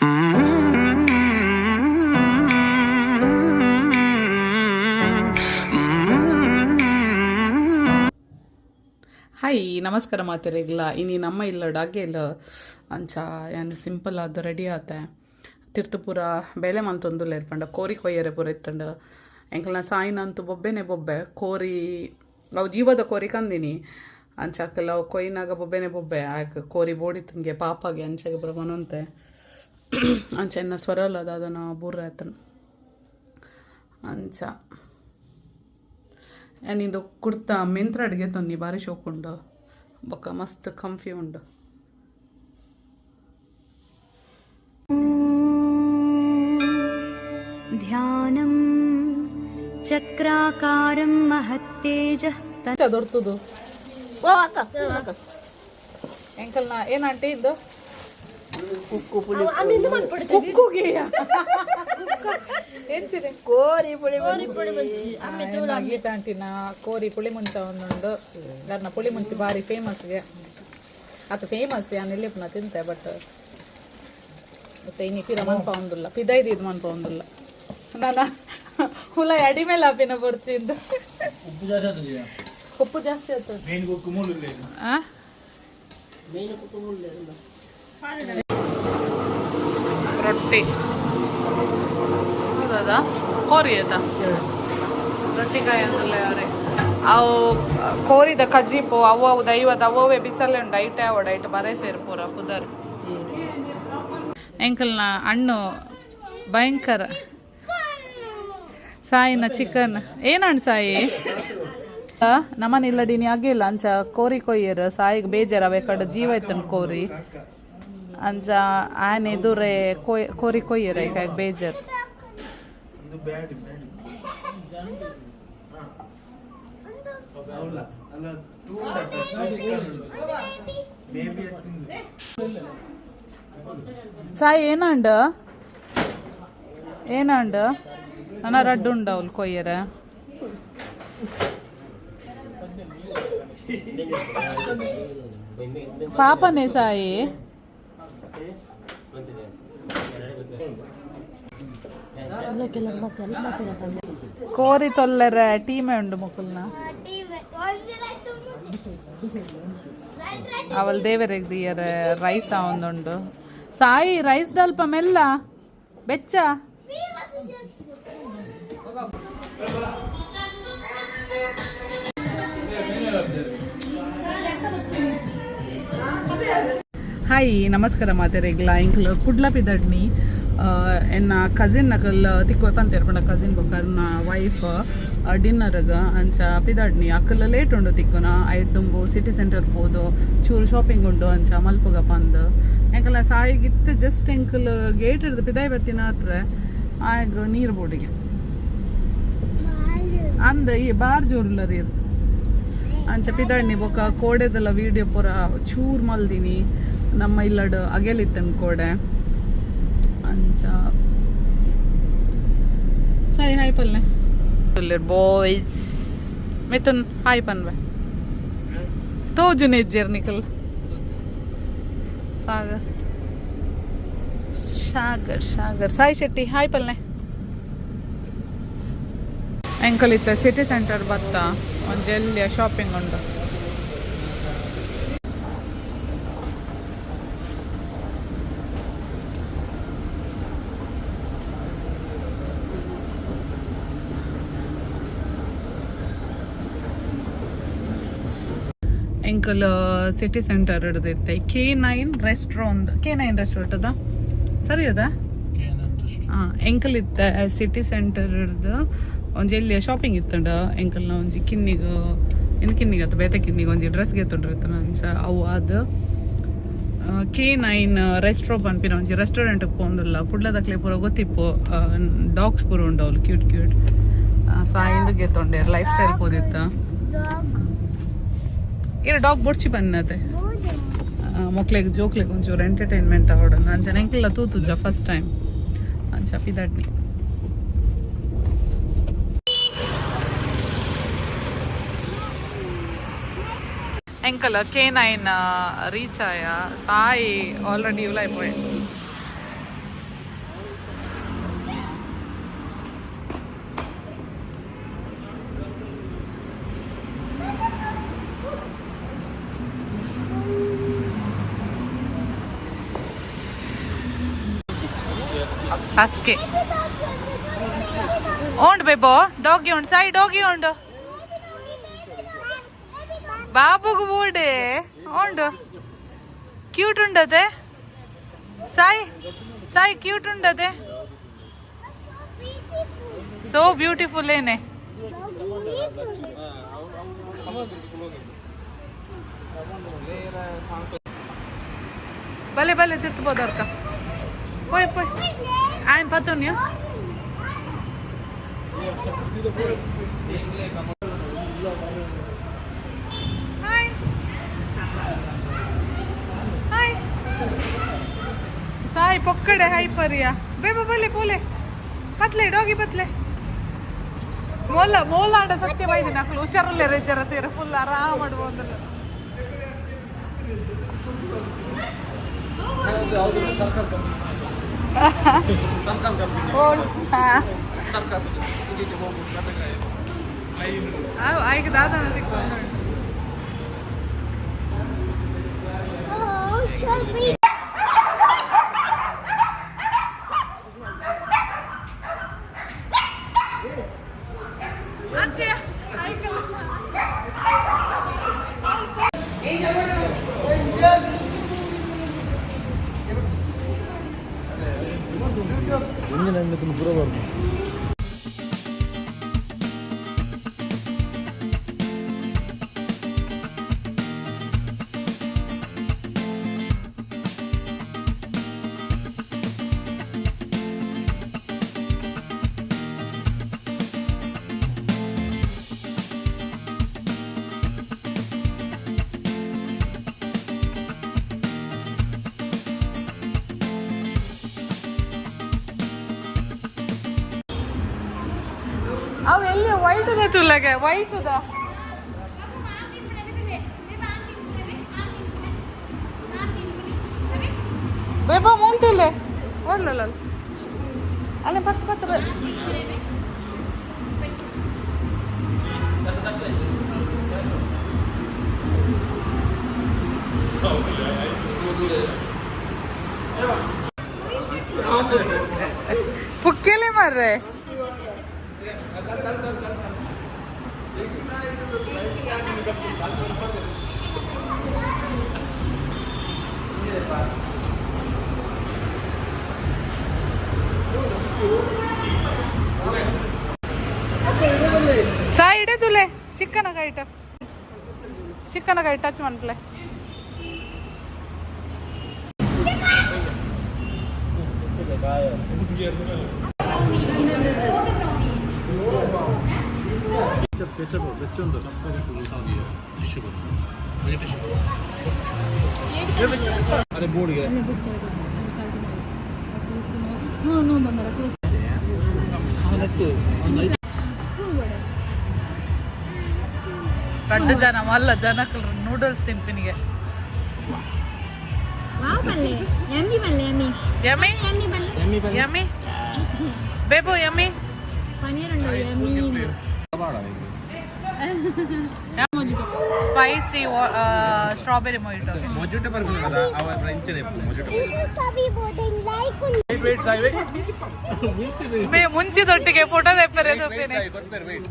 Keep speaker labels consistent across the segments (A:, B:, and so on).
A: Hi ನಮಸ್ಕಾರ ಮಾತಿರಿಗ್ಲ ಇನಿ ನಮ್ಮ ಇಲ್ಲ ಡಾಗೆ ಇಲ್ಲ. ಅಂಚ, ಏನು ಸಿಂಪಲ್ ಅದು ರೆಡಿ ಆತೆ. ತಿರ್ತುಪುರ ಬೇಲೆ ಮಂತೊಂದು ಇರ್ಪಂಡ, ಕೋರಿ ಕೊಯ್ಯರೆ ಪೂರ ಇತ್ತಂಡ. ಎಂಕಲ್ನ ಸಾಯಿನ ಅಂತೂ ಬೊಬ್ಬೆನೆ ಬೊಬ್ಬೆ. ಕೋರಿ, ಅವು ಜೀವದ ಕೋರಿ ಕಂದಿನಿ. ಅಂಚಾಕಲ್ಲ ಅವು ಕೊಯ್ನಾಗ ಬೊಬ್ಬೆನೆ ಬೊಬ್ಬೆ. ಆಗ ಕೋರಿ ಬೋಡಿತಂಗೆ ಪಾಪಾಗೆ ಅಂಚಾಗೆ ಮನೊಂತೆ ಚೆನ್ನ ಸ್ವರಲ್ಲ ಅದು ಅದನ್ನು ಬೂರ್ರ ಆತನು ಅಂಚ ನಿಂದು ಕುರ್ತಾ ಮೆಂತ್ರ ಅಡುಗೆ ತೊನ್ನಿ ಭಾರಿ ಶೋಕುಂಡು ಬೊಕ್ಕ ಮಸ್ತ್ ಕಂಫಿ ಉಂಡು
B: ಧ್ಯಾನಂ ಚಕ್ರಾಕಾರಂ ಮಹತ್ತೇಜ
A: ದೊರ್ತದು ಎಂಕಲ್ನ ಏನಂಟಿ ಇದು ಎಂಚಿದೆ
C: ಕೋರಿ ಪುಳಿ
A: ಗೀತ ಆಂಟಿನ ಕೋರಿ ಪುಳಿ ಮುಂಚ ಒಂದೊಂದು. ಗರ್ನ ಪುಳಿ ಮುಂಚೆ ಭಾರಿ ಫೇಮಸ್ಗೆ ಅದು ಫೇಮಸ್ ಯಾನ್ ಇಲ್ಲಿ ಪುನಃ ತಿಂತೆ ಬಟ್ ಮತ್ತೆ ಇನ್ನು ಪಿರ ಮನ್ಪ ಒಂದಿಲ್ಲ ಪಿದ ಇದು ಮನ್ಪ ಒಂದಿಲ್ಲ ನಾನು ಹುಲ ಎಡಿ ಮೇಲೆ ಅಪಿನ ಬರ್ತಿದ್ದು ಉಪ್ಪು ಜಾಸ್ತಿ ಆಯ್ತು ಆ? ರೊಟ್ಟಿ. ಕೋರಿ ಆಯ್ತಾ? ರೊಟ್ಟಿ ಕಾಯಿ ಅಂದಲ್ಲ ಯಾರೇ ಅವು, ಕೋರಿದ ಕಜೀಪು, ಅವು ದೈವದ, ಅವೇ ಬಿಸಲೆ ಉಂಡು ಐಟೆ ಅವಡ ಐಟ್ ಬರೈತೇರು ಪೂರ ಪುದರ್ ಎಂಕಲ್ನ ಹಣ್ಣು ಭಯಂಕರ. ಸಾಯಿನ ಚಿಕನ್ ಏನಣ್ಣ ಸಾಯಿ? ನಮ್ಮನೆ ಇಲ್ಲಡಿನಿ ಆಗಿಲ್ಲ ಅಂಚ. ಕೋರಿ ಕೊಯ್ಯರ್, ಸಾಯಿಗೆ ಬೇಜಾರವೆ, ಕಡೆ ಜೀವ ಐತನ್ ಕೋರಿ. ಅಂಜ ಆನೆ ದುರೆ ಕೊರಿ ಕೊಯ್ಯರ ಈಗ ಬೇಜರ್. ಸಾಯಿ ಏನಂಡ ಏನಂಡ ಅನ್ನ ರಡ್ಡು ಉಂಡ ಅವ್ಲು ಕೊಯ್ಯರ. ಪಾಪನೇ ಸಾಯಿ. ಅವ್ಲಕ್ಕೆಲ್ಲ ಮಸ್ತ್ ಎಲ್ಲ ಮಾತಾಡೋದು ಕೋರಿ ತೊಲ್ಲರ ಟೀಮೆ ಉಂಡು ಮುಕುಲ್ನ ಅವಲ್ ದೇವರೆಗ್ ದಿಯರ್ ರೈಸ್ ಆವೊಂದುಂಡು ಸಾಯಿ, ರೈಸ್ ದಲ್ಪ ಮೆಲ್ಲ. ಬೆಚ್ಚ. ಹಾಯ್, ನಮಸ್ಕಾರ ಮಾತೆರೆಗ್ಲ. ಇಂಕ್ಲು ಕುಡ್ಲಪಿದಡ್ನಿ ಎನ್ನ ಕಸಿನ್ ನಕಲ್ ಅಂತ ಪಂತೇರ್ಪಂಡ ಕಸಿನ್ ಬೊಕರ್ನ ವೈಫ್ ಡಿನ್ನರ್ಗ ಅಂಚ ಪಿದಾಡ್ನಿ. ಅಕ್ಕಲ ಲೇಟ್ ಉಂಡು ತಿಕ್ಕುನ. ಐಟ್ ದುಂಬು ಸಿಟಿ ಸೆಂಟರ್ ಪೋದು. ಚೂರು ಶಾಪಿಂಗ್ ಉಂಡು, ಅಂಚ ಮಲ್ಪುಗ ಪಂದ್. ಎಂಕಲ ಸಾಯಿಗಿತ್ತು ಜಸ್ಟ್ ಎಂಕಲ್ ಗೇಟ್ ಇರ್ದು ಪಿದಾಯ್ ಬರ್ತಿನ ಹತ್ರ, ಆಗ ನೀರು ಬೋಡಿಗೆ. ಅಂದ ಈ ಬಾರ್ ಜೋರುಲ್ಲರಿ ಇರ್ ಅಂಚ ಪಿದಾಡ್ನಿ ಬೊಕ ಕೋಡೆದೆಲ್ಲ ವಿಡಿಯೋ ಪೂರ ಚೂರ್ ಮಲ್ದಿನಿ. ನಮ್ಮ ಇಲ್ಲಡ್ ಅಗೆಲಿತ್ತನ್ ಕೋಡೆ. ಅಂಚ ಸರಿ ಹಾಯ್ ಪಲ್ಲೆ ಬಾಯ್ಸ್ ಮಿಥುನ್ ಹಾಯ್ ಪನ್ವೆ ತೋಜು ನೆಜ್ಜರ್ ನಿಕಲ್ ಸಾಗರ್ ಸಾಗರ್ ಸಾಗರ್ ಸಾಯಿ ಶೆಟ್ಟಿ ಹಾಯ್ ಪಲ್ಲೆ ಎಂಕಲ್ ಇತ್ತ ಸಿಟಿ ಸೆಂಟರ್ ಬತ್ತ ಒಂದು ಜಲ್ಲಿಯ ಶಾಪಿಂಗ್ ಉಂಟು ಎಂಕಲ್ city centre ಹಿಡ್ದೈತೆ K nine restaurant K nine restaurant ಅದ? ಸರಿ ಅದ? ಹಾಂ ಎಂಕಲ್ ಇತ್ತ ಸಿಟಿ ಸೆಂಟರ್ ಹಿಡ್ದು ಒಂಜಿ ಎಲ್ಲಿ ಶಾಪಿಂಗ್ ಇತ್ತಂಡ? ಎಂಕಲ್ನ ಒಂಜಿ ಕಿನ್ನಿಗ ಏನು ಕಿನ್ನಿಗೆ ಅಥವಾ ಬೇತೆ ಕಿನ್ನಿಗೆ ಒಂಜಿ ಡ್ರೆಸ್ಗೆ ತೊಂಡಿರ್ತಾನ ಅಂಚ. ಅವು ಅದು ಕೆ ನೈನ್ ರೆಸ್ಟ್ರೋ ಪನ್ಪಿನ ಒಂಜಿ ರೆಸ್ಟೋರೆಂಟ್ ಪೋಂದಿಲ್ಲ. ಕುಡ್ಲದಕ್ಲೆ ಪೂರ ಗೊತ್ತಿಪ್ಪು. ಡಾಗ್ಸ್ ಪೂರ ಉಂಡು ಅವ್ಳು ಕ್ಯೂಟ್ ಕ್ಯೂಟ್ ಸಾಯಿಂದು ಗೆತ್ತೊಂಡೆ ಲೈಫ್ ಸ್ಟೈಲ್ ಪೋದಿತ್ತ ಇಲ್ಲ ಡಾಗ್ ಬೊಡ್ಚಿ ಬನ್ನತೆ ಮಕ್ಳಿಗೆ, ಜೋಕ್ಲಿಗೆ ಒಂಚೂರು ಎಂಟರ್ಟೈನ್ಮೆಂಟ್ ಆವಡ ನಾನು ಜನಕ್ಕೆಲ್ಲ ತೂತುಜ ಫಸ್ಟ್ ಟೈಮ್ ಅಂಚ ಪಿದಾಡ್ನಿ ಎಂಕಲ್, ಕೆ ನೈನ್ ರೀಚ್ ಆಯ ಸಾಯಿ ಆಲ್ರೆಡಿ ಇವ್ಲೈಪೋಯ್ ಹಸ್ಕೆ ಉಂಡು ಬೇಬೋ ಡಾಗಿ ಉಂಡು ಸಾಯಿ ಡಾಗಿ ಉಂಡು ಬಾಬುಗು ಬೂಡೆ ಉಂಡು ಕ್ಯೂಟ್ ಉಂಡದೆ ಸಾಯಿ ಸಾಯಿ ಕ್ಯೂಟ್ ಉಂಡದೆ ಸೋ ಬ್ಯೂಟಿಫುಲ್ ಏನೆ ಭಲೆ ಭಲೆ ತಿತ್ಬೋದು ಅರ್ಕ ಪೋಯ್ ಪೋಯ್ ಆಯ್ನ್ ಪತ್ತೋನ್ಯ ಹಾಯ್ ಹಾಯ್ ಸಾಯ್ ಪೊಕ್ಕಡೆ ಹೈಪರಿಯ ಬೇಬ ಬಲೆ ಬೋಲೆ ಪತ್ಲೆ ಡೋಗಿ ಪತ್ಲೆ ಮೋಲ ಮೋಲಾಡ ಸತ್ಯ ಬೈದಿ ನಕ್ಲು ಹುಷಾರಲ್ಲೇ ರೈತರ ತೀರ ಫುಲ್ ಆರಾಮ್ 아이고 뭐 깜깜이야.
C: 아유, 아
A: 이거 나도 안 될거. Nereden anladın buralar mı? White ಇದೆ ತುಲಗೆ ವೈಟ್ ಅದ ಬೇಬ ಮುಂತಿಲ್ಲೆ ಒಲ್ಲಲ್ಲ ಅಲ್ಲ ಬತ್ ಬತ್ ಬತ್. ಪುಕ್ಕೆಲೆ ಮಾರ್ರೆ Side തുലേ ചിക്കനൊക്കെ ആയിട്ട് ചിക്കനൊക്കെ ആയിട്ട് അച്ഛൻ മനസ്സിലേ ബായോ
C: 케첩 케첩 맥주인데 깜빡이 이상이에요 티슈가 여기 티슈 अरे बोर्ड गया
B: No, no, ಬಂಗಾರ
C: ನೆಟ್ಟು
A: ದೊಡ್ಡ ಜನ ಅಲ್ಲ ಜನಕ್ಕೆ ನೂಡಲ್ಸ್ ತಿಂಪಿನಿಗೆ
B: ವಾವ್ ಬಲ್ಲೆ ಯಮ್ಮಿ ಬಲ್ಲೆ ಯಮ್ಮಿ
A: ಯಮ್ಮಿ
B: ಯಮ್ಮಿ ಬಲ್ಲೆ
C: ಎಮ್ಮಿ ಬಂದು
A: ಯಮ್ಮಿ ಬೇಬು ಯಮ್ಮಿ
B: ಪನೀರ್ ಉಂಡು ಯಮ್ಮಿ
A: ಸ್ಪೈಸಿ ಸ್ಟ್ರಾಬೆರಿ ಮೊಯಿಟೋ
C: మొజుట పరుపు కదా అవ ఫ్రెంచ్ రేపు మొజుట
A: ಮೇ ಮುಂಚಿದೊಟ್ಟಿಗೆ ಫೋಟೋ ತೆಪ್ಪರೆ ಸೊಪ್ಪಿನಿ
C: కొట్టారు వెయిట్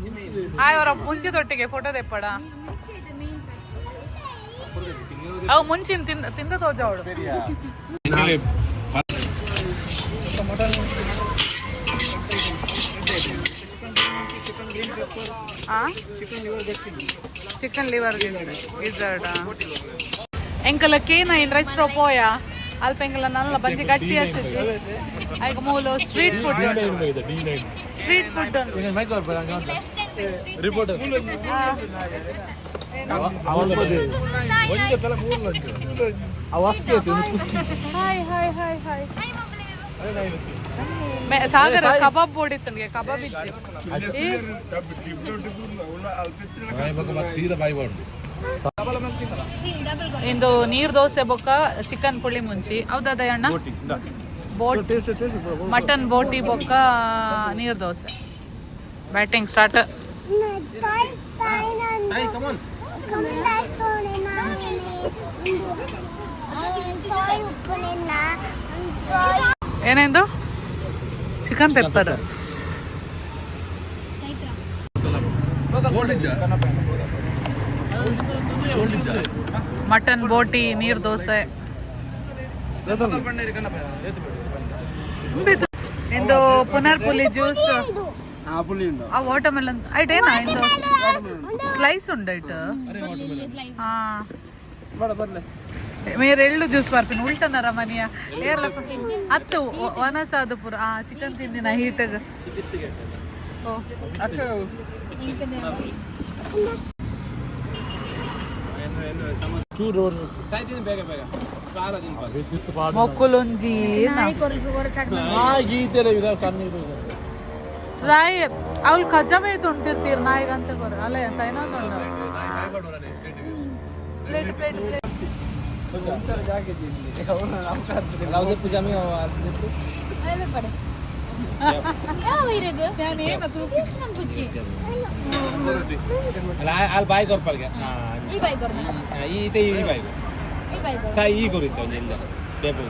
A: ಆಯವರ ಮುಂಚಿದೊಟ್ಟಿಗೆ ಫೋಟೋ ತೆಪ್ಪಡ ಅವು ಮುಂಚಿನ ತಿಂದ ತಿಂದ ತೋಜಾವಳು ಚಿಕನ್ ಲಿವರ್ ಗಿಝರ್ಡ್ ಎಂಕಲ ಕೇನ ಇನ್ ರೆಸ್ಟೋ ಪೋಯ ಅಲ್ಪ ಎಂಕಲ ನಲ್ಲ ಬಂಜಿ ಗಟ್ಟಿ ಹಚ್ಚಿದ್ವಿ ಈಗ ಮೂಲು street food street food
C: report
A: hi hi hi hi ಮೆ- Sagara kebab board ಇತ್ತು ನನಗೆ ಕಬಾಬ್ ಇತ್ತು. ಇಂದು ನೀರ್ ದೋಸೆ ಬೊಕ್ಕ ಚಿಕನ್ ಪುಳಿ ಮುಂಚಿ. ಹೌದದ ಅಣ್ಣ ಬೋಟ್ ಮಟನ್ ಬೋಟಿ ಬೊಕ್ಕ ನೀರ್ ದೋಸೆ.
C: Batting start.
A: ಏನೆಂದು chicken pepper
B: Chaitra
A: mutton boti neer dosa ಇಂದು ಪುನರ್ ಪುಲಿ ಜ್ಯೂಸ್ ಆ ವಾಟರ್ ಮೆಲನ್ ಐಟೇನಾ ಇಂದು ಸ್ಲೈಸ್ ಉಂಡು ಐಟ್ ಹಾ
C: ಎಳ್ಳು ಜ್ಯೂಸ್ ಬರ್ಪಿನ ಉಲ್ಟನರ
A: ಮನೆಯ
B: ಏರ್ಲಪ್ಪ ಹತ್ತು. ವನಸಾದಪುರ
C: ಆ ಚಿಕನ್ ತಿಂದಿನ ಹೀಟಗ
A: ಮೊಕ್ಕುಲೊಂಜಿ ರಾಯ್ ಅವ್ಳು ಉಂಟಿರ್ತೀರ್ ತುಂಟಿರ್ತೀರ್ ನಾಯಿಗೆ ಅಲ್ಲ ಎಂತ ಏನೋ ప్లేట్ ప్లేట్ ప్లేట్
C: ನಾವು చెప్పు ಜಮಿ
B: ಅದೇ ಪಡೆ ಯಾವ ಇರುದು
A: నేను ఏన తూపి
B: ನಮ್ ಕುಚ್ಚಿ
C: ಅಲ್ಲಿ ಬಾಯಿ ಕೊರ್ಪಲ್ಗೆ
B: ಈ ಬಾಯ್ ಕೊರ್ನ
C: ಈತೆ ಈ ಬಾಯಿ
B: ಈ ಬಾಯ್ ಕೊರ್ನ
C: ಸಾ ಈ ಕೊರಿತ್ತೆ ಒಂದು ಇಲ್ಲ ಟೇಬಲ್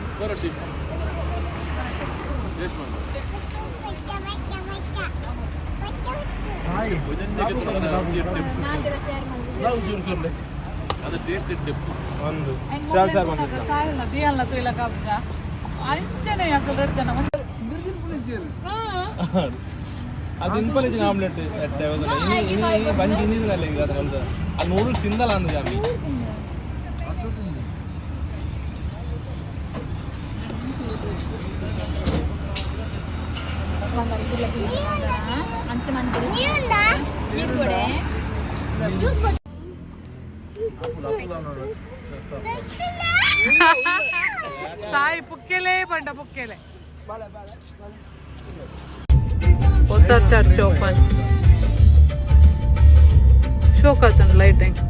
B: ನಾಲ್ಕರ ಶೇರ್ ಮಾಡಿ
C: ಅದು ಟೇಸ್ಟ್ ಡಿಪ್ ಒಂದು
A: ಸರ್ ಸರ್ ಬಂದಿದ್ದ ಕಾಯಲ್ಲ ದಿಯಲ್ಲ ತುಯಿಲ ಕಬ್ಜ
B: ಅಂಚನೆ ಯಾಕಲ್ ರಡ್ತನ ಒಂದು ಮಿರ್ಜಿನ್ ಪುಳಿಜೇರು
C: ಅದು ಇಂಪಲೇಜ್ ಆಮ್ಲೆಟ್ ಎಟ್ಟೆ ಒಂದು ಇನಿ ಬಂಜಿ ಇನ್ನಿದಲ್ಲ ಈಗ ಅದು ಒಂದು ಅದು ನೂರು ತಿಂದಲ್ಲ ಅಂದ ಜಾಮಿ
B: ಅಂತ ಮಂದಿರ ನೀರು ನೀರು ಕೊಡೆ ಜ್ಯೂಸ್
A: సాయి పుక్కేలే పంట పుక్కేలే ఒకసారి చర్చ్ ఓపెన్ షో కదండి లైటింగ్